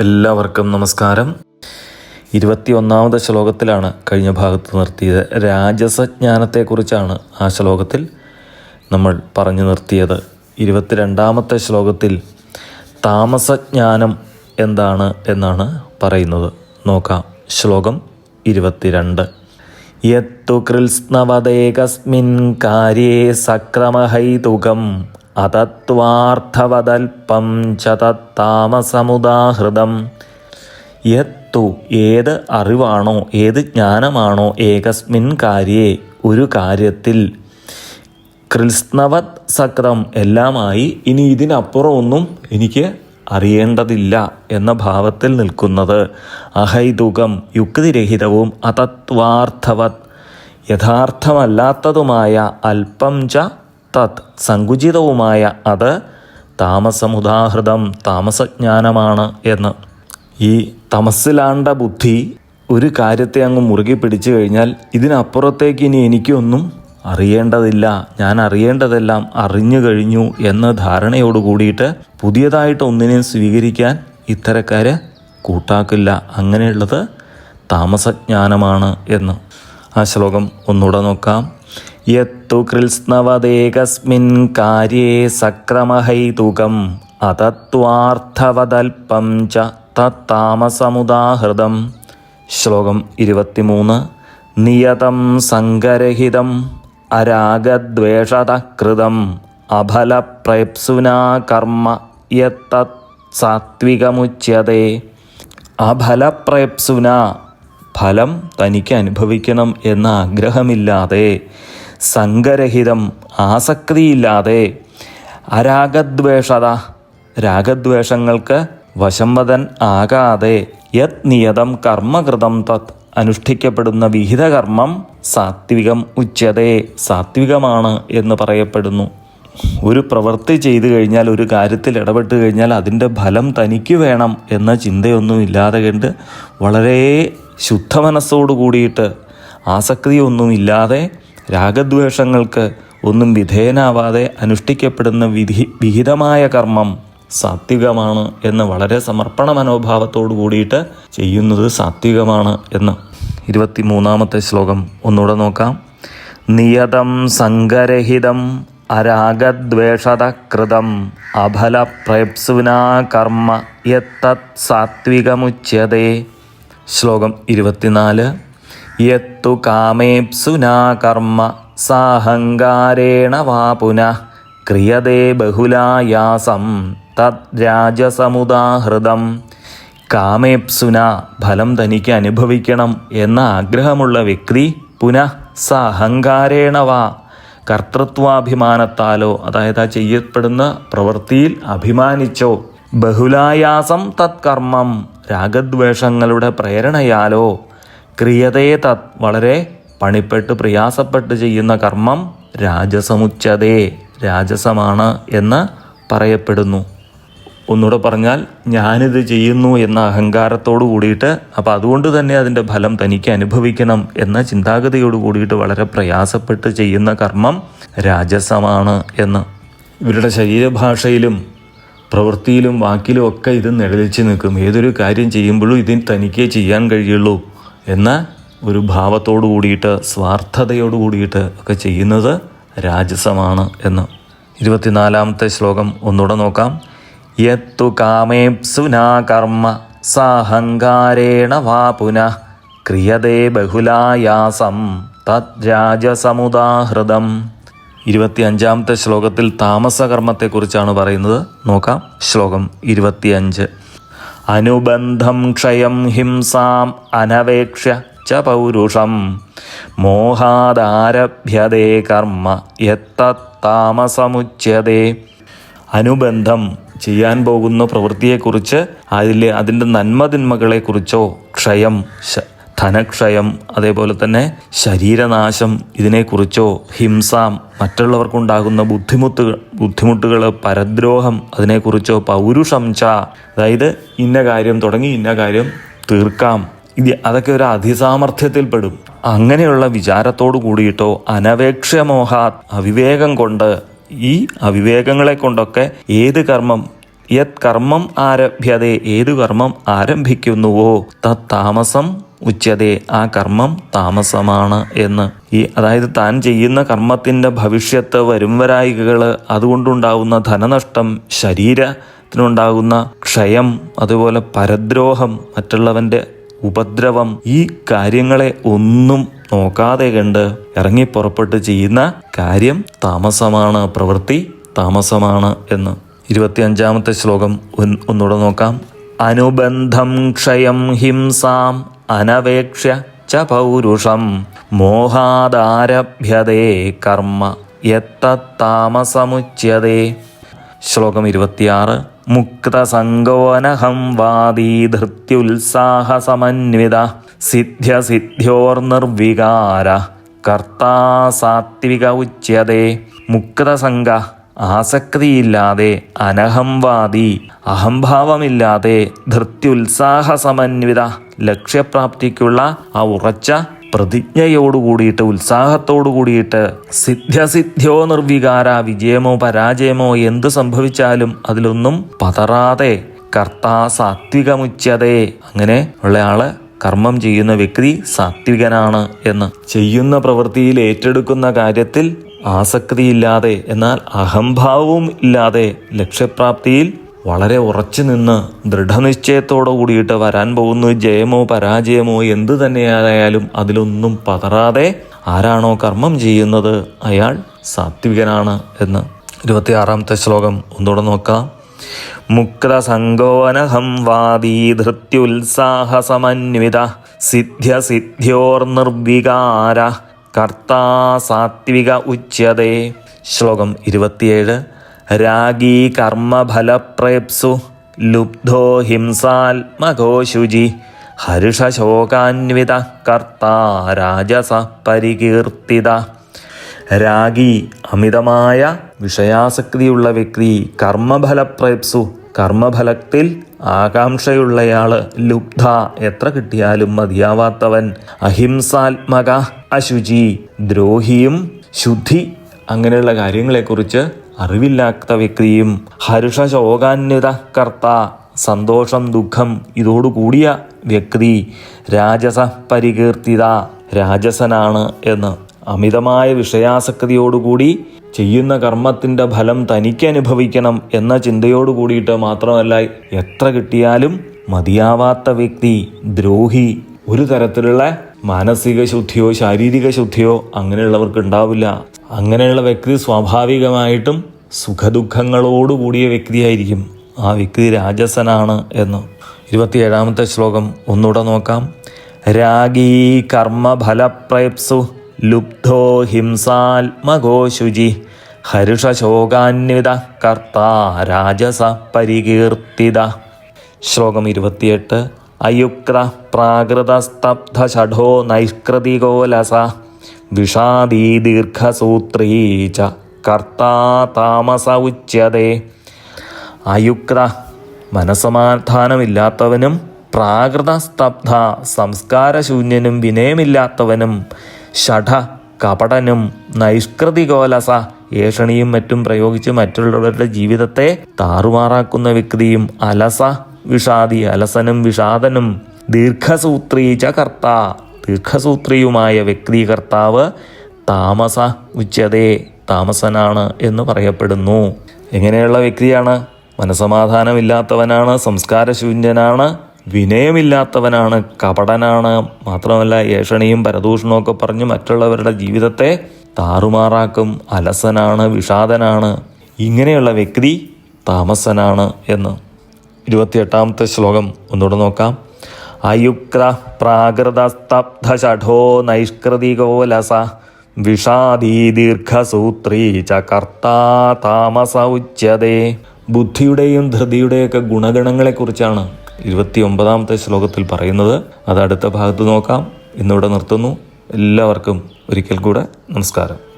എല്ലാവർക്കും നമസ്കാരം. ഇരുപത്തി ഒന്നാമത് ശ്ലോകത്തിലാണ് കഴിഞ്ഞ ഭാഗത്ത് നിർത്തിയത്. രാജസജ്ഞാനത്തെക്കുറിച്ചാണ് ആ ശ്ലോകത്തിൽ നമ്മൾ പറഞ്ഞു നിർത്തിയത്. ഇരുപത്തിരണ്ടാമത്തെ ശ്ലോകത്തിൽ താമസജ്ഞാനം എന്താണ് എന്നാണ് പറയുന്നത്. നോക്കാം. ശ്ലോകം ഇരുപത്തിരണ്ട്. യത്തു കൃത്സ്നവദേകസ്മിൻ കാര്യേ സക്രമഹൈതുകം അതത്വാർത്ഥവതൽപ്പം ച തത്താമസമുദാഹൃതം. യത്തു ഏത് അറിവാണോ ഏത് ജ്ഞാനമാണോ ഏകസ്മിൻ കാര്യേ ഒരു കാര്യത്തിൽ. കൃത്സ്നവത് സക്രം എല്ലാമായി ഇനി ഇതിനപ്പുറമൊന്നും എനിക്ക് അറിയേണ്ടതില്ല എന്ന ഭാവത്തിൽ നിൽക്കുന്നത്. അഹൈതുകം യുക്തിരഹിതവും അതത്വാർത്ഥവത്. യഥാർത്ഥമല്ലാത്തതുമായ അല്പം ച തത് സങ്കുചിതവുമായ അത് താമസമുദാഹൃതം താമസജ്ഞാനമാണ് എന്ന്. ഈ തമസ്സിലാണ്ട ബുദ്ധി ഒരു കാര്യത്തെ അങ്ങ് മുറുകെ പിടിച്ചു കഴിഞ്ഞാൽ ഇതിനപ്പുറത്തേക്ക് ഇനി എനിക്കൊന്നും അറിയേണ്ടതില്ല. ഞാൻ അറിയേണ്ടതെല്ലാം അറിഞ്ഞു കഴിഞ്ഞു എന്ന ധാരണയോട് കൂടിയിട്ട് പുതിയതായിട്ട് ഒന്നിനെയും സ്വീകരിക്കാൻ ഇത്തരക്കാര് കൂട്ടാക്കില്ല. അങ്ങനെയുള്ളത് താമസജ്ഞാനമാണ് എന്ന്. ആ ശ്ലോകം ഒന്നുകൂടെ നോക്കാം. യത്തു കൃത്സ്നവദേകസ്മിൻ കാര്യേ സക്രമഹൈതുകം അതത്വാർത്ഥവതൽപ്പം ച തത്താമസമുദാഹൃതം ശ്ലോകം ഇരുപത്തിമൂന്ന്. നിയതം സങ്കരഹിതം അരാഗദ്വേഷതകൃതം അഫലപ്രേപ്സുനാ കർമ്മ യത്തത് സാത്വികമുച്യതേ। അഫലപ്രേപ്സുന ഫലം തനിക്ക് അനുഭവിക്കണം എന്ന ആഗ്രഹമില്ലാതെ സങ്കരഹിതം ആസക്തിയില്ലാതെ. അരാഗദ്വേഷത രാഗദ്വേഷങ്ങൾക്ക് വശംവദൻ ആകാതെ. യത് നിയതം കർമ്മകൃതം തത് അനുഷ്ഠിക്കപ്പെടുന്ന വിഹിതകർമ്മം സാത്വികം ഉച്ചതേ സാത്വികമാണ് എന്ന് പറയപ്പെടുന്നു. ഒരു പ്രവൃത്തി ചെയ്തു കഴിഞ്ഞാൽ ഒരു കാര്യത്തിൽ ഇടപെട്ട് കഴിഞ്ഞാൽ അതിന്റെ ഫലം തനിക്ക് വേണം എന്ന ചിന്തയൊന്നും ഇല്ലാതെ കണ്ട് വളരെ ശുദ്ധ മനസ്സോട് കൂടിയിട്ട് ആസക്തിയൊന്നും ഇല്ലാതെ രാഗദ്വേഷങ്ങൾക്ക് ഒന്നും വിധേയനാവാതെ അനുഷ്ഠിക്കപ്പെടുന്ന വിധി വിഹിതമായ കർമ്മം സാത്വികമാണ് എന്ന് വളരെ സമർപ്പണ മനോഭാവത്തോടു കൂടിയിട്ട് ചെയ്യുന്നത് സാത്വികമാണ് എന്ന്. ഇരുപത്തി മൂന്നാമത്തെ ശ്ലോകം ഒന്നുകൂടെ നോക്കാം. നിയതം സംഗരഹിതം അരാഗദ്വേഷത കൃതം അഫലപ്രേപ്സുനാ കർമ്മ യത്തത് സാത്വികമുച്യതേ. ശ്ലോകം ഇരുപത്തിനാല്. യത്തു കാമേപ്സുനാ കർമ്മ സാഹങ്കാരേണ വാ പുനഃ ക്രിയതേ ബഹുലായാസം തത് രാജസമുദാഹൃതം. കാമേപ്സുന ഫലം തനിക്ക് അനുഭവിക്കണം എന്ന ആഗ്രഹമുള്ള വ്യക്തി പുനഃ സ അഹങ്കാരേണ വാ. കർത്തൃത്വാഭിമാനത്താലോ അതായത് ആ ചെയ്യപ്പെടുന്ന പ്രവൃത്തിയിൽ അഭിമാനിച്ചോ ബഹുലായാസം തത്കർമ്മം രാഗദ്വേഷങ്ങളുടെ പ്രേരണയാലോ ക്രിയതേ തത് വളരെ പണിപ്പെട്ട് പ്രയാസപ്പെട്ട് ചെയ്യുന്ന കർമ്മം രാജസമുച്ചതേ രാജസമാണ് എന്ന് പറയപ്പെടുന്നു. ഒന്നുകൂടെ പറഞ്ഞാൽ ഞാനിത് ചെയ്യുന്നു എന്ന അഹങ്കാരത്തോട് കൂടിയിട്ട് അപ്പോൾ അതുകൊണ്ട് തന്നെ അതിന്റെ ഫലം തനിക്ക് അനുഭവിക്കണം എന്ന ചിന്താഗതിയോട് കൂടിയിട്ട് വളരെ പ്രയാസപ്പെട്ട് ചെയ്യുന്ന കർമ്മം രാജസമാണ് എന്ന്. ഇവരുടെ ശരീരഭാഷയിലും പ്രവൃത്തിയിലും വാക്കിലും ഒക്കെ ഇത് നിഴലിച്ച് നിൽക്കും. ഏതൊരു കാര്യം ചെയ്യുമ്പോഴും ഇതിന് തനിക്കേ ചെയ്യാൻ കഴിയുള്ളൂ. എന്ന ഒരു ഭാവത്തോടു കൂടിയിട്ട് സ്വാർത്ഥതയോട് കൂടിയിട്ട് ഒക്കെ ചെയ്യുന്നത് രാജസമാണ് എന്ന്. ഇരുപത്തിനാലാമത്തെ ശ്ലോകം ഒന്നുകൂടെ നോക്കാം. യത്തു കാമേപ്സുനാ കർമ്മ സാഹങ്കാരേണ വാ പുനഃ ക്രിയതേ ബഹുലായാസം തത് രാജസമുദാഹൃതം. ഇരുപത്തിയഞ്ചാമത്തെ ശ്ലോകത്തിൽ താമസകർമ്മത്തെക്കുറിച്ചാണ് പറയുന്നത്. നോക്കാം. ശ്ലോകം ഇരുപത്തിയഞ്ച്. അനുബന്ധം ക്ഷയം ഹിംസാം അനവേക്ഷ്യ ച പൗരുഷം. മോഹാദാരഭ്യതേ കർമ്മ യത്തത്താമസമുച്യതേ അനുബന്ധം ചെയ്യാൻ പോകുന്ന പ്രവൃത്തിയെക്കുറിച്ച് അതിലെ അതിന്റെ നന്മതിന്മകളെക്കുറിച്ചോ ക്ഷയം ധനക്ഷയം അതേപോലെ തന്നെ ശരീരനാശം ഇതിനെക്കുറിച്ചോ ഹിംസാം മറ്റുള്ളവർക്കുണ്ടാകുന്ന ബുദ്ധിമുട്ടുകൾ ബുദ്ധിമുട്ടുകൾ പരദ്രോഹം അതിനെക്കുറിച്ചോ പൗരുഷം ച അതായത് ഇന്ന കാര്യം തുടങ്ങി ഇന്ന കാര്യം തീർക്കാം. ഇത് അതൊക്കെ ഒരു അതിസാമർഥ്യത്തിൽപ്പെടും. അങ്ങനെയുള്ള വിചാരത്തോടു കൂടിയിട്ടോ അനപേക്ഷമോഹാ അവിവേകം കൊണ്ട് ഈ അവിവേകങ്ങളെ കൊണ്ടൊക്കെ ഏത് കർമ്മം യത് കർമ്മം ആരഭ്യതേ ഏതു കർമ്മം ആരംഭിക്കുന്നുവോ തത് താമസം ഉച്ചതേ ആ കർമ്മം താമസമാണ് എന്ന്. ഈ അതായത് താൻ ചെയ്യുന്ന കർമ്മത്തിന്റെ ഭവിഷ്യത്ത് വരുംവരായികകൾ അതുകൊണ്ടുണ്ടാകുന്ന ധനനഷ്ടം ശരീരത്തിനുണ്ടാകുന്ന ക്ഷയം അതുപോലെ പരദ്രോഹം മറ്റുള്ളവന്റെ ഉപദ്രവം ഈ കാര്യങ്ങളെ ഒന്നും നോക്കാതെ കണ്ട് ഇറങ്ങി പുറപ്പെട്ട് ചെയ്യുന്ന കാര്യം താമസമാണ് പ്രവൃത്തി താമസമാണ് എന്ന്. ഇരുപത്തിയഞ്ചാമത്തെ ശ്ലോകം ഒന്ന് ഒന്നുകൂടെ നോക്കാം. അനുബന്ധം ക്ഷയം ഹിംസാം അനവേക്ഷ്യ ച പൗരുഷം. മോഹാദാരഭ്യതേ കർമ്മ എത്തത്താമസമുച്യതേ ശ്ലോകം ഇരുപത്തിയാറ്. മുക്തസംഗോനഹം വാദീ ധൃത്യുത്സാഹസമന്വിത സിദ്ധ്യസിദ്ധ്യോർനിർവികാര കർത്താ സാത്വിക ഉച്യതേ. മുക്തസംഗ ആസക്തിയില്ലാതെ അനഹംവാദി അഹംഭാവമില്ലാതെ ധൃത്യുത്സാഹസമന്വിത ലക്ഷ്യപ്രാപ്തിക്കുള്ള ആ ഉറച്ച പ്രതിജ്ഞയോട് കൂടിയിട്ട് ഉത്സാഹത്തോടു കൂടിയിട്ട് സിദ്ധ്യസിദ്ധ്യോ നിർവികാര വിജയമോ പരാജയമോ എന്ത് സംഭവിച്ചാലും അതിലൊന്നും പതറാതെ കർത്താ സാത്വികമുച്ചതേ അങ്ങനെ ഉള്ള ഉള്ളയാൾ കർമ്മം ചെയ്യുന്ന വ്യക്തി സാത്വികനാണ് എന്ന് ചെയ്യുന്ന പ്രവൃത്തിയിൽ ഏറ്റെടുക്കുന്ന കാര്യത്തിൽ ആസക്തിയില്ലാതെ എന്നാൽ അഹംഭാവവും ഇല്ലാതെ ലക്ഷ്യപ്രാപ്തിയിൽ വളരെ ഉറച്ചു നിന്ന് ദൃഢനിശ്ചയത്തോടു കൂടിയിട്ട് വരാൻ പോകുന്നു. ജയമോ പരാജയമോ എന്തു തന്നെയായാലും അതിലൊന്നും പതറാതെ ആരാണോ കർമ്മം ചെയ്യുന്നത് അയാൾ സാത്വികനാണ് എന്ന്. ഇരുപത്തിയാറാമത്തെ ശ്ലോകം ഒന്നുകൂടെ നോക്കാം. മുക്തസംഗോനഹം വാദീ ധൃത്യുത്സാഹസമന്വിത സിദ്ധ്യസിദ്ധ്യോർനിർവികാര കർത്താ സാത്വിക ഉച്യതേ ശ്ലോകം ഇരുപത്തിയേഴ്. രാഗീ കർമ്മഫലപ്രേപ്സു ലുബ്ധോ ഹിംസാത്മകോ ശുചി ഹരുഷശോകാന്വിത കർത്താ രാജസ പരികീർത്തിത. രാഗി അമിതമായ വിഷയാസക്തിയുള്ള വ്യക്തി കർമ്മഫലപ്രേപ്സു കർമ്മഫലത്തിൽ ആകാംക്ഷയുള്ളയാൾ ലുബ്ധ എത്ര കിട്ടിയാലും മതിയാവാത്തവൻ അഹിംസാത്മക അശുചി ദ്രോഹിയും ശുദ്ധി അങ്ങനെയുള്ള കാര്യങ്ങളെക്കുറിച്ച് അറിവില്ലാത്ത വ്യക്തിയും ഹർഷശോകാന്വിത കർത്ത സന്തോഷം ദുഃഖം ഇതോടുകൂടിയ വ്യക്തി രാജസ പരികീർത്തിത രാജസനാണ് എന്ന് അമിതമായ വിഷയാസക്തിയോടുകൂടി ചെയ്യുന്ന കർമ്മത്തിന്റെ ഫലം തനിക്ക് അനുഭവിക്കണം എന്ന ചിന്തയോട് കൂടിയിട്ട് മാത്രമല്ല എത്ര കിട്ടിയാലും മതിയാവാത്ത വ്യക്തി ദ്രോഹി ഒരു തരത്തിലുള്ള മാനസിക ശുദ്ധിയോ ശാരീരിക ശുദ്ധിയോ അങ്ങനെയുള്ളവർക്ക് ഉണ്ടാവില്ല. അങ്ങനെയുള്ള വ്യക്തി സ്വാഭാവികമായിട്ടും സുഖദുഃഖങ്ങളോടുകൂടിയ വ്യക്തിയായിരിക്കും. ആ വ്യക്തി രാജസനാണ് എന്ന്. ഇരുപത്തിയേഴാമത്തെ ശ്ലോകം ഒന്നുകൂടെ നോക്കാം. രാഗീ കർമ്മഫലപ്രേപ്സു ലുബ്ധോ ഹിംസാത്മകോ ശുചി. ഹർഷശോകാന്വിത കർത്താ രാജസ പരികീർത്തിത. ശ്ലോകം ഇരുപത്തിയെട്ട്. അയുക്ത പ്രാകൃതസ്തബ്ധഷഠോ നൈഷ്കൃതികോലസ വിഷാദീ ദീർഘസൂത്രീ ച കർത്താ താമസ ഉച്യതേ. അയുക്ത മനസമാധാനമില്ലാത്തവനും പ്രാകൃത സ്തബ്ധ സംസ്കാരശൂന്യനും വിനയമില്ലാത്തവനും ഷഠ കപടനും നൈഷ്കൃതികോലസ ഏഷണിയും മറ്റും പ്രയോഗിച്ച് മറ്റുള്ളവരുടെ ജീവിതത്തെ താറുമാറാക്കുന്ന വ്യക്തിയും അലസ വിഷാദി അലസനും വിഷാദനും ദീർഘസൂത്രീച കർത്ത. ദീർഘസൂത്രിയുമായ വ്യക്തി കർത്താവ് താമസ ഉച്ചതേ താമസനാണ് എന്ന് പറയപ്പെടുന്നു. എങ്ങനെയുള്ള വ്യക്തിയാണ്? മനസമാധാനമില്ലാത്തവനാണ് സംസ്കാരശൂന്യനാണ് വിനയമില്ലാത്തവനാണ് കപടനാണ്. മാത്രമല്ല ഏഷണിയും പരദൂഷണവും ഒക്കെ പറഞ്ഞ് മറ്റുള്ളവരുടെ ജീവിതത്തെ താറുമാറാക്കും. അലസനാണ് വിഷാദനാണ്. ഇങ്ങനെയുള്ള വ്യക്തി താമസനാണ് എന്ന്. ഇരുപത്തിയെട്ടാമത്തെ ശ്ലോകം. ഒന്നുകൂടെ നോക്കാം. അയുക്ത പ്രാകൃതസ്തബ്ധഷഠോ നൈഷ്കൃതികോലസ വിഷാദീ ദീർഘസൂത്രീ ച കർത്താ താമസ ഉച്ചതേ ബുദ്ധിയുടെയും ധൃതിയുടെയൊക്കെ ഗുണഗണങ്ങളെക്കുറിച്ചാണ്. ഇരുപത്തി ഒമ്പതാമത്തെ ശ്ലോകത്തിൽ പറയുന്നത് അത് അടുത്ത ഭാഗത്ത് നോക്കാം. ഇന്നിവിടെ നിർത്തുന്നു. എല്ലാവർക്കും ഒരിക്കൽ കൂടെ നമസ്കാരം.